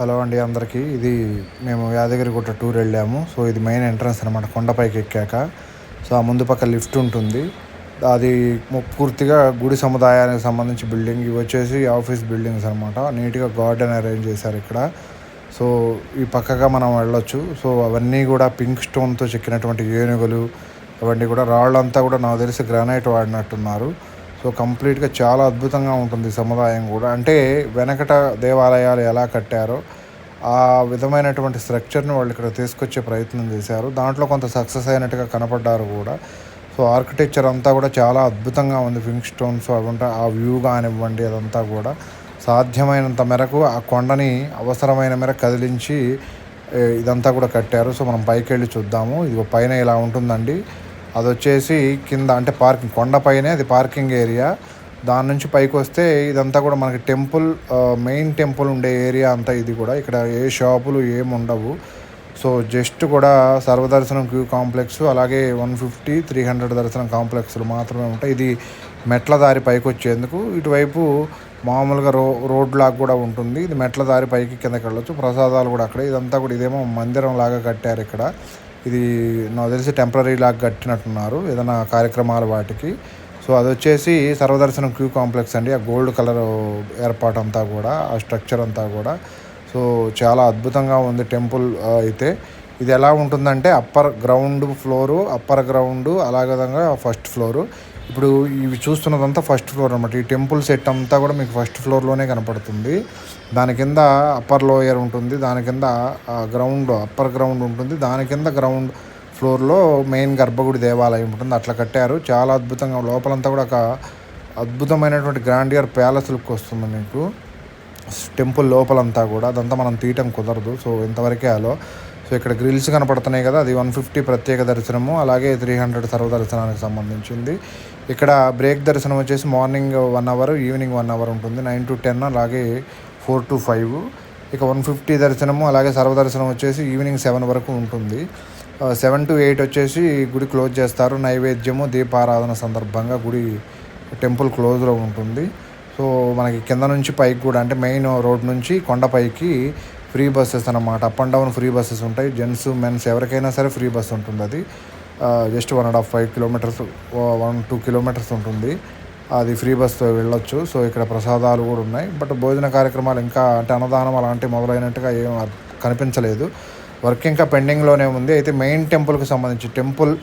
Hello అండి అందరికీ. ఇది మేము యాదగిరిగుట్ట టూర్ వెళ్ళాము. సో ఇది మెయిన్ ఎంట్రన్స్ అనమాట కొండపైకి ఎక్కాక. సో ఆ ముందు పక్క లిఫ్ట్ ఉంటుంది. అది పూర్తిగా గుడి సముదాయానికి సంబంధించి బిల్డింగ్. ఇవి వచ్చేసి ఆఫీస్ బిల్డింగ్స్ అనమాట నీట్గా గార్డెన్ అరేంజ్ చేశారు ఇక్కడ. సో ఈ పక్కగా మనం వెళ్ళొచ్చు. సో అవన్నీ కూడా పింక్ స్టోన్తో చెక్కినటువంటి ఏనుగులు అవన్నీ కూడా రాళ్ళంతా కూడా నాకు తెలిసి గ్రానైట్ వాడినట్టున్నారు. సో కంప్లీట్గా చాలా అద్భుతంగా ఉంటుంది సముదాయం కూడా. అంటే వెనకట దేవాలయాలు ఎలా కట్టారో ఆ విధమైనటువంటి స్ట్రక్చర్ని వాళ్ళు ఇక్కడ తీసుకొచ్చే ప్రయత్నం చేశారు. దాంట్లో కొంత సక్సెస్ అయినట్టుగా కనపడ్డారు కూడా. సో ఆర్కిటెక్చర్ అంతా కూడా చాలా అద్భుతంగా ఉంది. ఫింగ్ స్టోన్స్ అవంతా ఆ వ్యూ కానివ్వండి అదంతా కూడా సాధ్యమైనంత మేరకు ఆ కొండని అవసరమైన మేర కదిలించి ఇదంతా కూడా కట్టారు. సో మనం పైకి వెళ్ళి చూద్దాము. ఇది పైన ఇలా ఉంటుందండి. అది వచ్చేసి కింద అంటే పార్కింగ్ కొండపైనే అది పార్కింగ్ ఏరియా. దాని నుంచి పైకి వస్తే ఇదంతా కూడా మనకి టెంపుల్ మెయిన్ టెంపుల్ ఉండే ఏరియా అంతా ఇది కూడా. ఇక్కడ ఏ షాపులు ఏమి ఉండవు. సో జస్ట్ కూడా సర్వదర్శనం క్యూ కాంప్లెక్స్ అలాగే వన్ ఫిఫ్టీ త్రీ హండ్రెడ్ దర్శనం కాంప్లెక్స్లు మాత్రమే ఉంటాయి. ఇది మెట్ల దారి పైకి వచ్చేందుకు. ఇటువైపు మామూలుగా రో రోడ్ లాగా కూడా ఉంటుంది. ఇది మెట్ల దారి పైకి కిందకి వెళ్ళొచ్చు. ప్రసాదాలు కూడా అక్కడ. ఇదంతా కూడా ఇదేమో మందిరం లాగా కట్టారు ఇక్కడ. ఇది నాకు తెలిసి టెంపరీ లాగా కట్టినట్టున్నారు ఏదైనా కార్యక్రమాలు వాటికి. సో అది వచ్చేసి సర్వదర్శనం క్యూ కాంప్లెక్స్ అండి. ఆ గోల్డ్ కలర్ ఏర్పాటు అంతా కూడా ఆ స్ట్రక్చర్ అంతా కూడా. సో చాలా అద్భుతంగా ఉంది టెంపుల్ అయితే. ఇది ఎలా ఉంటుందంటే upper ground floor upper ground అలాగే విధంగా ఫస్ట్ ఫ్లోరు. ఇప్పుడు ఇవి చూస్తున్నదంతా ఫస్ట్ ఫ్లోర్ అనమాట ఈ టెంపుల్ సెట్ అంతా కూడా మీకు ఫస్ట్ ఫ్లోర్లోనే కనపడుతుంది. దాని కింద అప్పర్ లోయర్ ఉంటుంది. దాని కింద గ్రౌండ్ అప్పర్ గ్రౌండ్ ఉంటుంది. దాని కింద గ్రౌండ్ ఫ్లోర్లో మెయిన్ గర్భగుడి దేవాలయం ఉంటుంది. అట్లా కట్టారు. చాలా అద్భుతంగా లోపలంతా కూడా ఒక అద్భుతమైనటువంటి గ్రాండియర్ ప్యాలెస్ లుక్ వస్తుంది మీకు. టెంపుల్ లోపలంతా కూడా. అదంతా మనం తీయటం కుదరదు. సో ఇంతవరకే అలో. సో ఇక్కడ గ్రిల్స్ కనపడుతున్నాయి కదా అది వన్ ఫిఫ్టీ ప్రత్యేక దర్శనము అలాగే త్రీ హండ్రెడ్ సర్వ దర్శనానికి సంబంధించింది. ఇక్కడ బ్రేక్ దర్శనం వచ్చేసి morning one hour evening one hour ఉంటుంది నైన్ టు టెన్ అలాగే ఫోర్ టు ఫైవ్ ఇక వన్ ఫిఫ్టీ దర్శనము అలాగే సర్వదర్శనం వచ్చేసి ఈవినింగ్ సెవెన్ వరకు ఉంటుంది. సెవెన్ టు ఎయిట్ వచ్చేసి గుడి క్లోజ్ చేస్తారు నైవేద్యము దీపారాధన సందర్భంగా గుడి టెంపుల్ క్లోజ్లో ఉంటుంది. సో మనకి కింద నుంచి పైకి కూడా అంటే మెయిన్ రోడ్ నుంచి కొండపైకి ఫ్రీ బస్సెస్ అన్నమాట. Up and down free buses ఉంటాయి. జెంట్స్ మెన్స్ ఎవరికైనా సరే ఫ్రీ బస్ ఉంటుంది అది just one and half five kilometres one two kilometres ఉంటుంది. అది ఫ్రీ బస్తో వెళ్ళొచ్చు. సో ఇక్కడ ప్రసాదాలు కూడా ఉన్నాయి. బట్ భోజన కార్యక్రమాలు ఇంకా అంటే అన్నదానం అలాంటివి మొదలైనట్టుగా ఏం కనిపించలేదు. వర్క్ ఇంకా పెండింగ్లోనే ఉంది. అయితే మెయిన్ టెంపుల్కి సంబంధించి టెంపుల్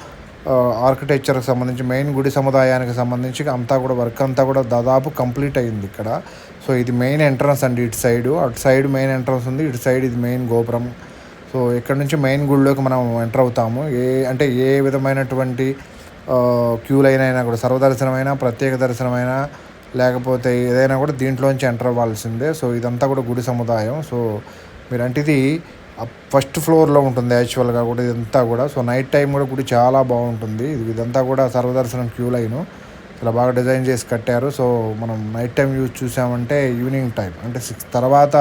ఆర్కిటెక్చర్కి సంబంధించి మెయిన్ గుడి సముదాయానికి సంబంధించి అంతా కూడా వర్క్ అంతా కూడా దాదాపు కంప్లీట్ అయింది ఇక్కడ. సో ఇది మెయిన్ ఎంట్రన్స్ అండి ఇటు సైడు అటు సైడ్ మెయిన్ ఎంట్రన్స్ ఉంది ఇటు సైడ్ ఇది మెయిన్ గోపురం. సో ఇక్కడ నుంచి మెయిన్ గుడిలోకి మనం ఎంటర్ అవుతాము. ఏ అంటే ఏ విధమైనటువంటి క్యూ లైన్ అయినా కూడా సర్వదర్శనమైనా ప్రత్యేక దర్శనమైనా లేకపోతే ఏదైనా కూడా దీంట్లోంచి ఎంటర్ అవ్వాల్సిందే. సో ఇదంతా కూడా గుడి సముదాయం. సో మీరంటే ఇది ఫస్ట్ ఫ్లోర్లో ఉంటుంది యాక్చువల్గా కూడా ఇదంతా కూడా. సో నైట్ టైం కూడా గుడి చాలా బాగుంటుంది. ఇది ఇదంతా కూడా సర్వదర్శనం క్యూ లైను. చాలా బాగా డిజైన్ చేసి కట్టారు. సో మనం నైట్ టైం వ్యూ చూసామంటే ఈవినింగ్ టైం అంటే సిక్స్ తర్వాత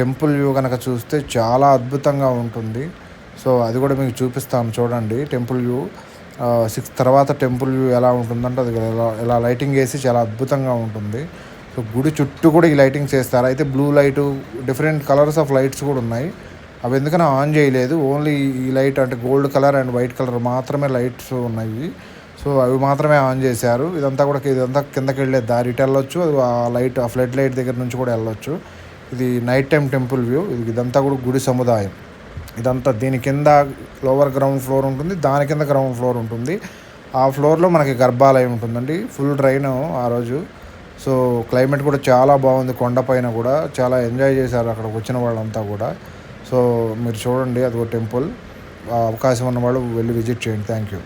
టెంపుల్ వ్యూ కనుక చూస్తే చాలా అద్భుతంగా ఉంటుంది. సో అది కూడా మీకు చూపిస్తాను చూడండి టెంపుల్ వ్యూ. సిక్స్ తర్వాత టెంపుల్ వ్యూ ఎలా ఉంటుందంటే అది ఎలా ఎలా లైటింగ్ వేసి చాలా అద్భుతంగా ఉంటుంది. సో గుడి చుట్టూ కూడా ఈ లైటింగ్స్ వేస్తారు. అయితే blue light different colours of lights కూడా ఉన్నాయి. అవి ఎందుకని ఆన్ చేయలేదు. ఓన్లీ ఈ లైట్ అంటే gold colour and white colour మాత్రమే లైట్స్ ఉన్నాయి. సో అవి మాత్రమే ఆన్ చేశారు. ఇదంతా కూడా ఇదంతా కిందకి వెళ్ళే దారి ఇటు వెళ్ళొచ్చు అది ఆ లైట్ ఆ ఫ్లడ్ లైట్ దగ్గర నుంచి కూడా వెళ్ళొచ్చు. ఇది నైట్ టైం టెంపుల్ వ్యూ. ఇది ఇదంతా కూడా గుడి సముదాయం. ఇదంతా దీని కింద లోవర్ గ్రౌండ్ ఫ్లోర్ ఉంటుంది. దాని కింద గ్రౌండ్ ఫ్లోర్ ఉంటుంది. ఆ ఫ్లోర్లో మనకి గర్భాలయం ఉంటుందండి. ఫుల్ ట్రైన్ ఆ రోజు. సో క్లైమేట్ కూడా చాలా బాగుంది. కొండపైన కూడా. చాలా ఎంజాయ్ చేశారు అక్కడికి వచ్చిన వాళ్ళంతా కూడా. సో మీరు చూడండి అది ఒక టెంపుల్ అవకాశం ఉన్నవాళ్ళు వెళ్ళి విజిట్ చేయండి. Thank you.